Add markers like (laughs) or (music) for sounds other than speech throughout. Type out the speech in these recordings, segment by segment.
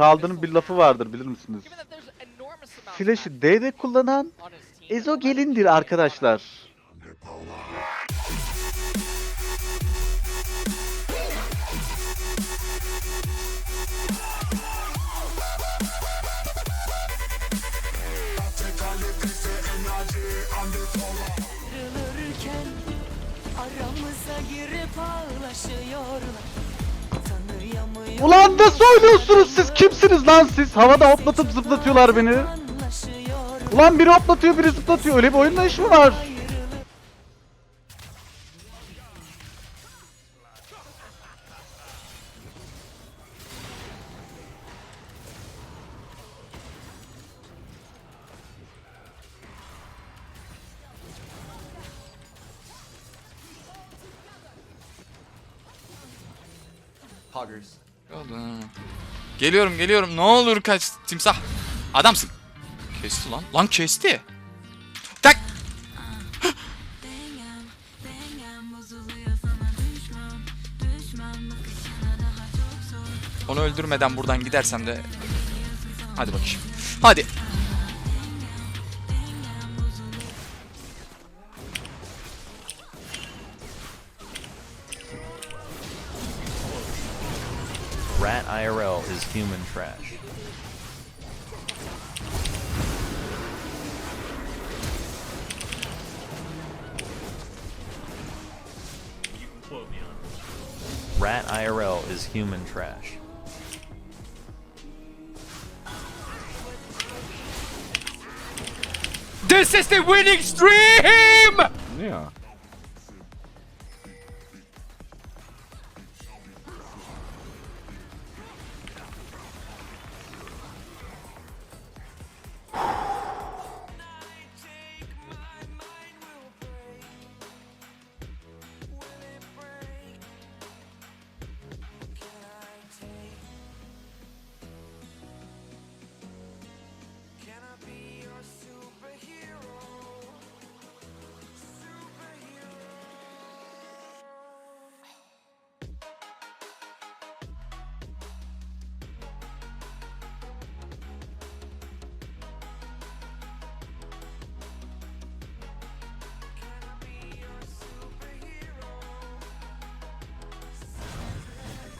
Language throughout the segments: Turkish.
Chalda'nın bir lafı vardır bilir misiniz? Flash'ı D'de kullanan Ezo gelindir arkadaşlar. Aramıza girip ağlaşıyorlar. Ulan nasıl oynuyorsunuz siz? Kimsiniz lan siz? Havada hoplatıp zıplatıyorlar beni. Ulan biri hoplatıyor biri zıplatıyor. Öyle bir oyunda iş mi var? Poggers. Oğlum. Geliyorum geliyorum. Ne olur kaç timsah. Adamsın. Kesti lan. Lan kesti. Tak. Onu öldürmeden buradan gidersem de Hadi bakayım. Hadi. Rat IRL is human trash. Rat IRL is human trash. This is the winning stream! Ne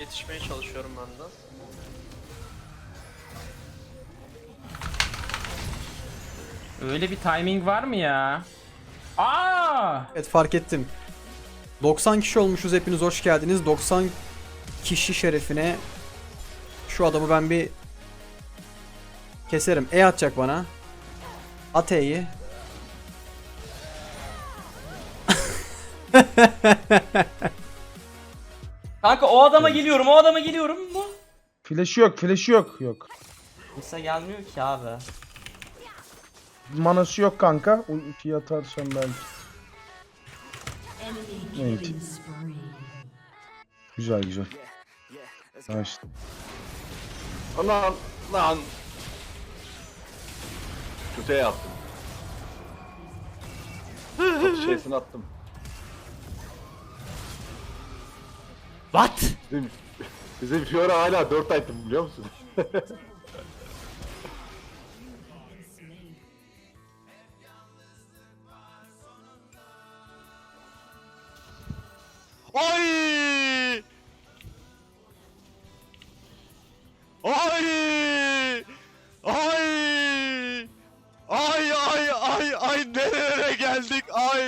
Yetişmeye çalışıyorum ben de. Öyle bir timing var mı ya? Aa! Evet fark ettim. 90 kişi olmuşuz hepiniz hoş geldiniz. 90 kişi şerefine şu adamı ben bir keserim. E atacak bana. At E'yi. (laughs) Kanka o adama geliyorum, o adama geliyorum mu? Flash'ı yok, flash'ı yok. Yok. Kimse gelmiyor ki abi. Manası yok kanka. Ultiyi atarsan belki. Evet. Güzel güzel. Nice. Lan lan. Kötüye attım. Şeysini attım. What? Bizim, bizim Fiora hala 4 item biliyor musun? Ay! Ay! Ay! Ay ay ay ay nerelere geldik ay!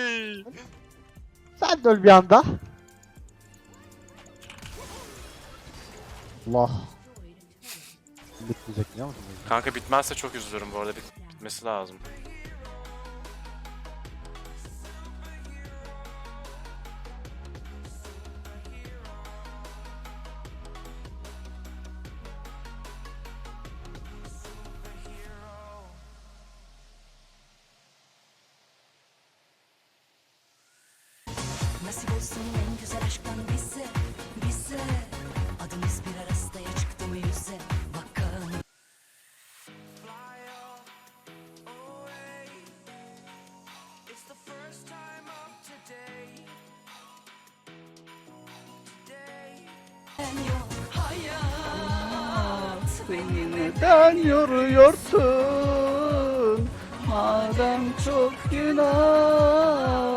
Sen de öl bir anda. Allah. Bitmeyecek biliyor musun? Kanka bitmezse çok üzülürüm bu arada. Bit- bitmesi lazım. Nasip olsun en güzel aşktan bize, bize. Neden yoruyorsun? Madem çok günah.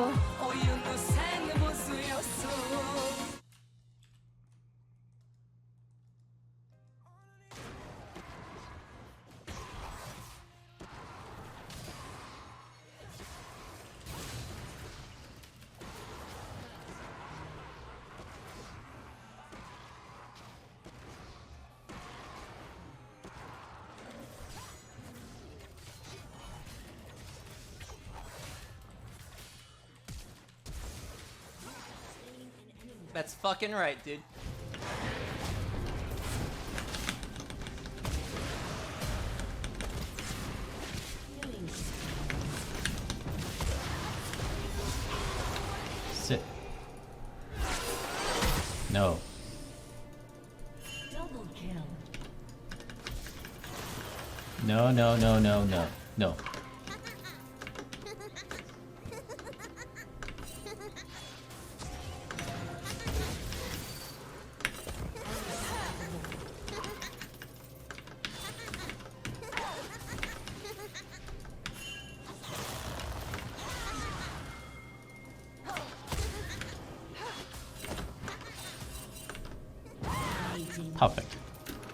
That's fucking right, dude. Sit. No. Double kill No, no, no, no, no. No. Perfect.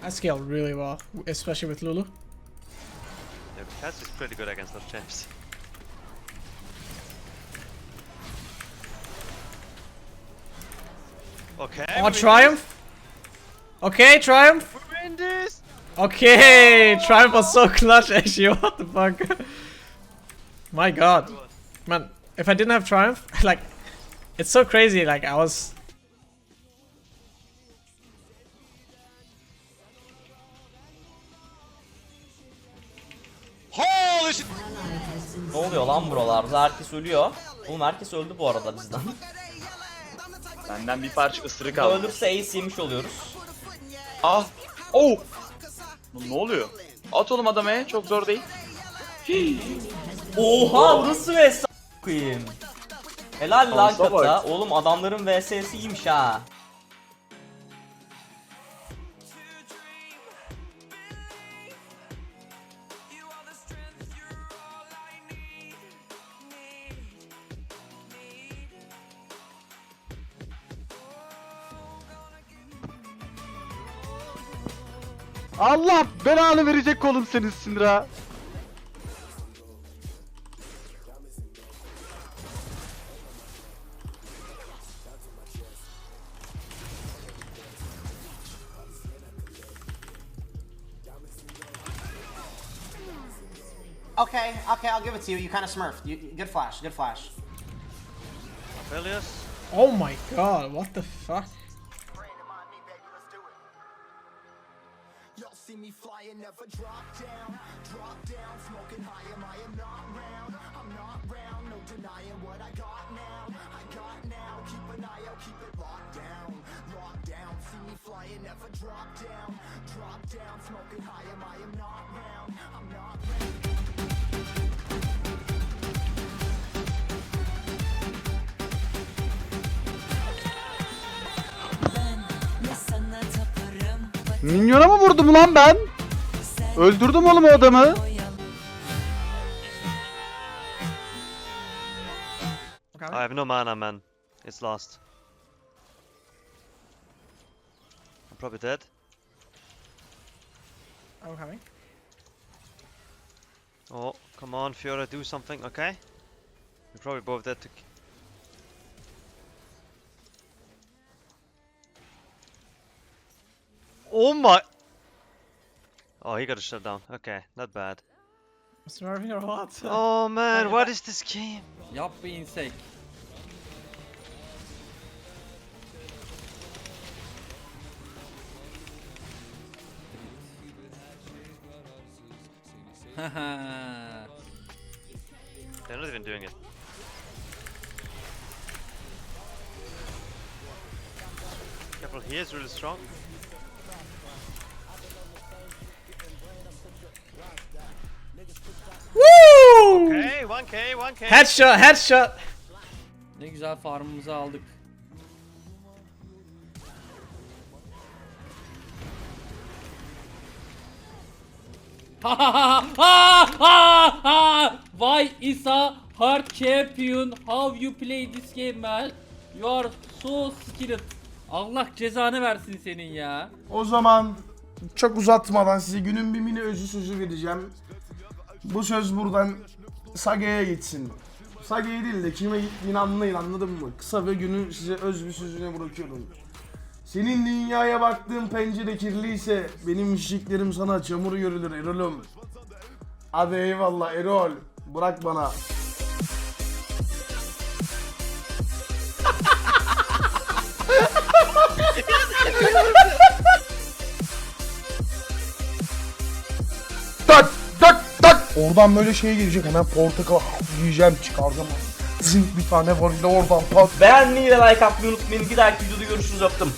I scale really well, especially with Lulu. Yeah, Cass is pretty good against those champs. Okay. Oh, Triumph! Okay, Triumph! We Win this! Okay, Triumph was so clutch, (laughs) actually. What the fuck? My god. Man, if I didn't have Triumph, (laughs) like, it's so crazy. Like, I was. Shit! Ne oluyor lan buralarda? Herkes ölüyor. Oğlum herkes öldü bu arada bizden. Benden bir parça ısırık de Ölürse ace yemiş oluyoruz. Ah! Oh! Ne oluyor? At oğlum adamı çok zor değil. Oha burası vs koyayım. Helal lan kata. Oğlum adamların vs'si iyiymiş ha. Allah belanı verecek oğlum senin Syndra. Okay, okay, I'll give it to you. You kind of smurfed. You, good flash, good flash. Aphelios? Oh my god, what the fuck? Me flying, never drop down. Drop down, smoking high, am I am not round. I'm not round, no denying what I got now. I got now, keep an eye out, keep it locked down. Locked down, see me flying, never drop down. Drop down, smoking high, am I am not round. I'm not Minyona mı vurdum lan ben? Öldürdüm oğlum o adamı. I have no mana, man. It's lost. I'm probably dead. I'm coming. Oh, come on, Fiora, do something, okay? We're probably both dead to... Oh my... Oh, he got a shutdown. Okay, not bad. Smurfing or what? (laughs) Oh man, what is this game? Yap bir insek. They're not even doing it. Careful, he is really strong. 1k, 1k. Headshot, headshot. Ne güzel farmımızı aldık. (laughs) Why is a hard champion? How you play this game man? You are so skilled. Allah cezanı versin senin ya. O zaman çok uzatmadan size günün bir mini özü sözü vereceğim. Bu söz buradan Sage'ye gitsin. Sage'ye değil de kime gittiğini anlayın anladın mı? Kısa ve günün size öz bir sözüne bırakıyorum. Senin dünyaya baktığın pencere kirliyse benim işliklerim sana çamur görülür Erol'um. Hadi eyvallah Erol. Bırak bana. Oradan böyle şey gelecek hemen portakal yiyeceğim çıkaracağım. Zınk bir tane var ile oradan pat. Beğenmeyi ve like atmayı unutmayın. Bir dahaki videoda görüşürüz öptüm.